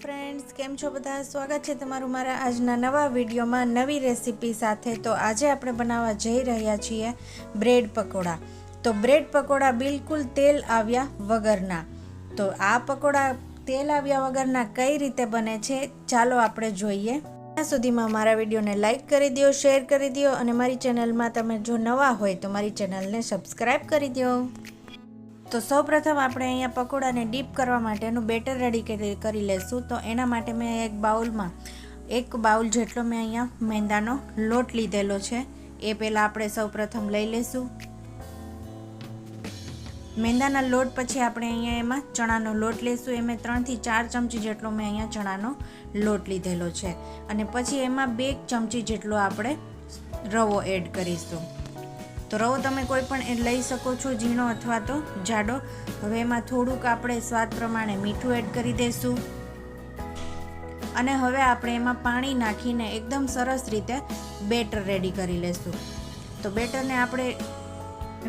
Friends, કેમ છો બધા? સ્વાગત છે તમારું મારા આજના નવા વિડીયોમાં નવી રેસીપી સાથે. તો આજે આપણે બનાવવા જઈ રહ્યા છીએ બ્રેડ પકોડા. તો બ્રેડ પકોડા બિલકુલ તેલ આવ્યા વગરના. તો આ પકોડા તેલ આવ્યા વગરના કઈ રીતે બને છે, ચાલો આપણે જોઈએ. ત્યાં સુધીમાં મારા વિડીયોને લાઇક કરી દો, શેર કરી દો અને મારી ચેનલમાં તમે જો નવા હોય તો મારી ચેનલને સબસ્ક્રાઈબ કરી દો. તો સૌપ્રથમ આપણે અહીંયા પકોડાને ડીપ કરવા માટેનું બેટર રેડી કરી લેશું. તો એના માટે મેં એક બાઉલમાં, એક બાઉલ જેટલો મેં અહીંયા મેંદાનો લોટ લીધેલો છે. એ પહેલાં આપણે સૌપ્રથમ લઈ લઈશું મેંદાના લોટ પછી આપણે અહીંયા એમાં ચણાનો લોટ લઈશું એ મેં ત્રણથી ચાર ચમચી જેટલો મેં અહીંયા ચણાનો લોટ લીધેલો છે. અને પછી એમાં બે ચમચી જેટલો આપણે રવો એડ કરીશું. તો રવો તમે કોઈ પણ એ લઈ શકો છો, ઝીણો અથવા તો જાડો. હવે એમાં થોડુંક આપણે સ્વાદ પ્રમાણે મીઠું એડ કરી દઈશું અને હવે આપણે એમાં પાણી નાખીને એકદમ સરસ રીતે બેટર રેડી કરી લેશું. તો બેટરને આપણે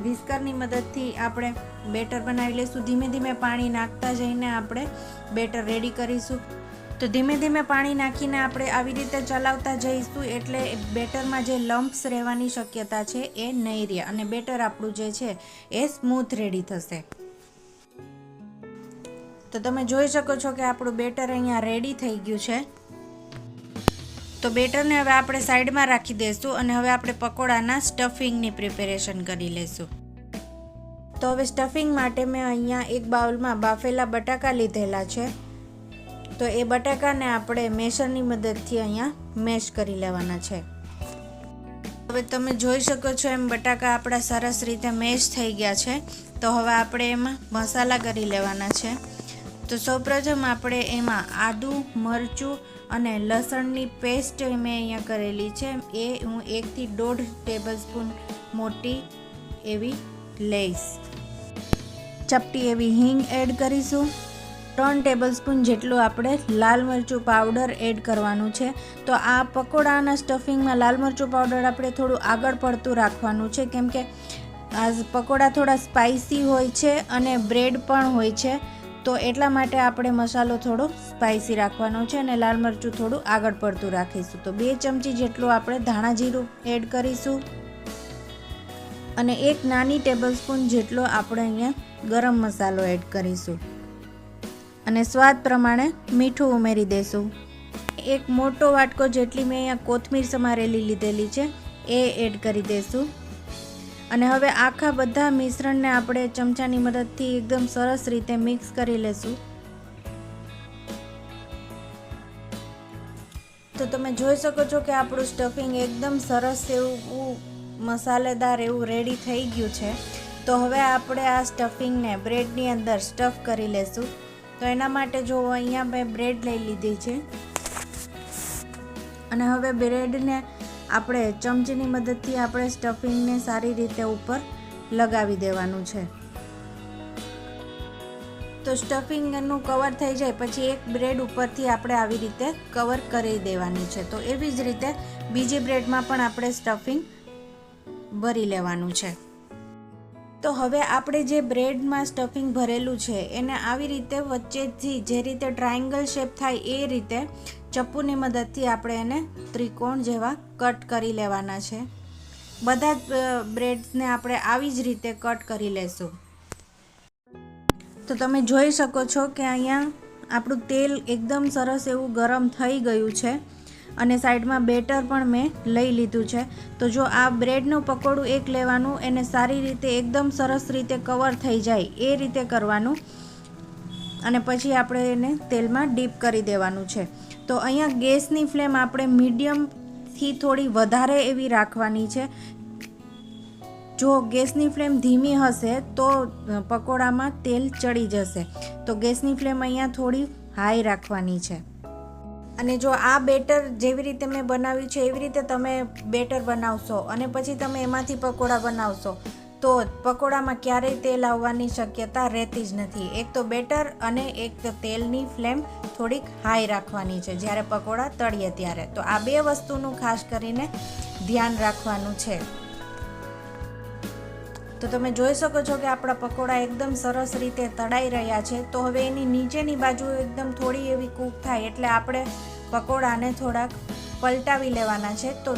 વિસ્કરની મદદથી આપણે બેટર બનાવી લઈશું ધીમે ધીમે પાણી નાખતા જઈને આપણે બેટર રેડી કરીશું. તો ધીમે ધીમે પાણી નાખીને આપણે આવી રીતે ચલાવતા જઈશું એટલે બેટરમાં જે લમ્પ્સ રહેવાની શક્યતા છે એ નહીં રહે અને બેટર આપણું જે છે એ સ્મૂથ રેડી થશે. તો તમે જોઈ શકો છો કે આપણું બેટર અહીંયા રેડી થઈ ગયું છે. તો બેટરને હવે આપણે સાઈડમાં રાખી દઈશું અને હવે આપણે પકોડાના સ્ટફિંગની પ્રિપેરેશન કરી લઈશું. તો હવે સ્ટફિંગ માટે મેં અહીંયા એક બાઉલમાં બાફેલા બટાકા લીધેલા છે. તો એ બટાકાને આપણે મેશરની મદદથી અહીંયા મેશ કરી લેવાના છે. હવે તમે જોઈ શકો છો એમ બટાકા આપણા સરસ રીતે મેશ થઈ ગયા છે. તો હવે આપણે એમાં મસાલા કરી લેવાના છે. તો સૌપ્રથમ આપણે એમાં આદું, મરચું અને લસણની પેસ્ટ મેં અહીંયા કરેલી છે. એ હું એકથી દોઢ ટેબલ સ્પૂન મોટી એવી લઈશ. ચપટી એવી હિંગ એડ કરીશું. ત્રણ ટેબલ સ્પૂન જેટલું આપણે લાલ મરચું પાવડર એડ કરવાનું છે. તો આ પકોડાના સ્ટફિંગમાં લાલ મરચું પાવડર આપણે થોડું આગળ પડતું રાખવાનું છે. કેમ કે આ પકોડા થોડા સ્પાઇસી હોય છે અને બ્રેડ પણ હોય છે. તો એટલા માટે આપણે મસાલો થોડો સ્પાઇસી રાખવાનો છે અને લાલ મરચું થોડું આગળ પડતું રાખીશું. તો બે ચમચી જેટલું આપણે ધાણા જીરું એડ કરીશું. અને એક નાની ટેબલ સ્પૂન જેટલો આપણે અહીંયા ગરમ મસાલો એડ કરીશું. અને સ્વાદ પ્રમાણે મીઠું ઉમેરી દેશું. એક મોટો વાટકો જેટલી મેં અહીંયા કોથમીર સમારેલી લીધેલી છે, એ એડ કરી દેશું. અને હવે આખા બધા મિશ્રણને આપણે ચમચાની મદદથી એકદમ સરસ રીતે મિક્સ કરી લેશું. તો તમે જોઈ શકો છો કે આપણું સ્ટફિંગ એકદમ સરસ એવું મસાલેદાર એવું રેડી થઈ ગયું છે. તો હવે આપણે આ સ્ટફિંગને બ્રેડની અંદર સ્ટફ કરી લેશું. તો એના માટે જો અહીંયા મેં બ્રેડ લઈ લીધી છે. અને હવે બ્રેડને આપણે ચમચીની મદદથી આપણે સ્ટફિંગને સારી રીતે ઉપર લગાવી દેવાનું છે. તો સ્ટફિંગનું કવર થઈ જાય પછી એક બ્રેડ ઉપરથી આપણે આવી રીતે કવર કરી દેવાની છે. તો એવી જ રીતે બીજી બ્રેડમાં પણ આપણે સ્ટફિંગ ભરી લેવાનું છે. તો હવે આપણે જે બ્રેડમાં સ્ટફિંગ ભરેલું છે, એને આવી રીતે વચ્ચેથી જે રીતે ટ્રાયંગલ શેપ થાય એ રીતે ચપ્પુની મદદથી આપણે એને ત્રિકોણ જેવા કટ કરી લેવાના છે. બધા જ બ્રેડ્સને આપણે આવી જ રીતે કટ કરી લેશું. તો તમે જોઈ શકો છો કે અહીંયા આપણું તેલ એકદમ સરસ એવું ગરમ થઈ ગયું છે. અને સાઈડમાં બેટર પણ મેં લઈ લીધું છે. તો જો આ બ્રેડનું પકોડું એક લેવાનું, એને સારી રીતે એકદમ સરસ રીતે કવર થઈ જાય એ રીતે કરવાનું. અને પછી આપણે એને તેલમાં ડીપ કરી દેવાનું છે. તો અહીંયા ગેસની ફ્લેમ આપણે મીડિયમથી થોડી વધારે એવી રાખવાની છે. જો ગેસની ફ્લેમ ધીમી હશે તો પકોડામાં તેલ ચડી જશે. તો ગેસની ફ્લેમ અહીંયા થોડી હાઈ રાખવાની છે. અને જો આ બેટર જેવી રીતે મેં બનાવ્યું છે, એવી રીતે તમે બેટર બનાવશો અને પછી તમે એમાંથી પકોડા બનાવશો, તો પકોડામાં ક્યારેય તેલ આવવાની શક્યતા રહેતી જ નથી. એક તો બેટર અને એક તેલની ફ્લેમ થોડીક હાઈ રાખવાની છે, જ્યારે પકોડા તળીએ ત્યારે. તો આ બે વસ્તુનું ખાસ કરીને ધ્યાન રાખવાનું છે. તો તમે જોઈ શકો છો કે આપણા પકોડા એકદમ સરસ રીતે તળાઈ રહ્યા છે. તો હવે એની નીચેની બાજુ એકદમ થોડી એવી કૂક થાય એટલે આપણે પકોડાને થોડાક પલટાવી લેવાના છે. તો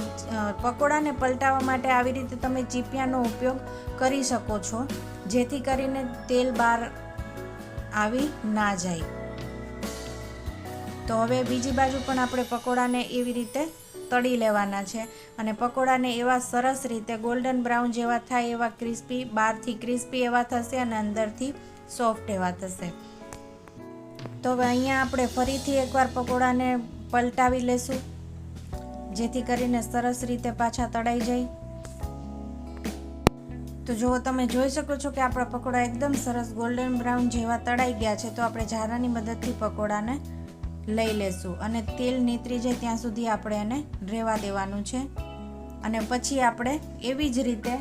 પકોડાને પલટાવવા માટે આવી રીતે તમે ચીપિયાનો ઉપયોગ કરી શકો છો, જેથી કરીને તેલ બહાર આવી ના જાય. તો હવે બીજી બાજુ પણ આપણે પકોડાને એવી રીતે તળી લેવાના છે અને પકોડાને એવા સરસ રીતે ગોલ્ડન બ્રાઉન જેવા થાય એવા ક્રિસ્પી બહારથી ક્રિસ્પી એવા થશે અને અંદરથી સોફ્ટ એવા થશે. તો હવે અહીંયા આપણે ફરીથી એકવાર પકોડાને પલટાવી લેશું, જેથી કરીને સરસ રીતે પાછા તળાઈ જાય. તો જો તમે જોઈ શકો છો કે આપણા પકોડા એકદમ સરસ ગોલ્ડન બ્રાઉન જેવા તળાઈ ગયા છે, તો આપણે ઝારાની મદદથી પકોડાને લઈ લેશું. અને તેલ નીતરી જાય ત્યાં સુધી આપણે એને રહેવા દેવાનું છે. અને પછી આપણે એવી જ રીતે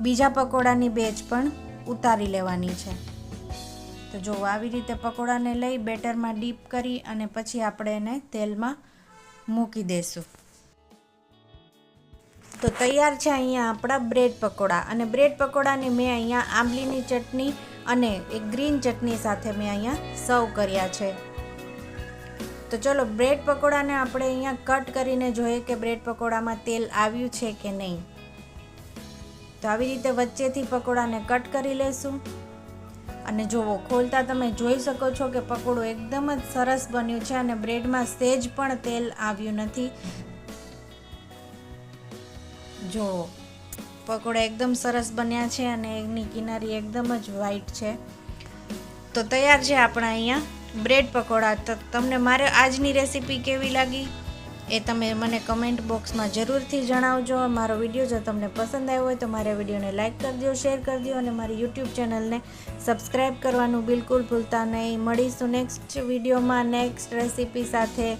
બીજા પકોડાની બેચ પણ ઉતારી લેવાની છે. તો જો આવી રીતે પકોડાને લઈ બેટરમાં ડીપ કરી અને પછી આપણે એને તેલમાં મૂકી દઈશું તો તૈયાર છે અહીંયા આપણા બ્રેડ પકોડા. અને બ્રેડ પકોડાને મેં અહીંયા આંબલીની ચટણી અને એક ગ્રીન ચટણી સાથે મેં અહીંયા સર્વ કર્યા છે. તો ચલો, બ્રેડ પકોડાને આપણે અહીંયા કટ કરીને જોઈએ કે બ્રેડ પકોડામાં તેલ આવ્યું છે કે નહીં. તો આવી રીતે વચ્ચેથી પકોડાને કટ કરી લેશું. અને જુઓ, ખોલતા તમે જોઈ શકો છો કે પકોડું એકદમ જ સરસ બન્યું છે અને બ્રેડમાં સેજ પણ તેલ આવ્યું નથી. જોવો પકોડા એકદમ સરસ બન્યા છે અને એની કિનારી એકદમ જ વ્હાઈટ છે. તો તૈયાર છે આપણા અહીંયા. બ્રેડ પકોડા. તો તમને મારે આજની રેસીપી કેવી લાગી એ તમે મને કમેન્ટ બોક્સમાં જરૂરથી જણાવજો. મારો વીડિયો જો તમને પસંદ આવ્યો હોય તો મારા વિડીયોને લાઇક કરી દો શેર કરજો અને મારી યુટ્યુબ ચેનલને સબસ્ક્રાઈબ કરવાનું બિલકુલ ભૂલતા નહીં. મળીશું નેક્સ્ટ વિડીયોમાં નેક્સ્ટ રેસીપી સાથે.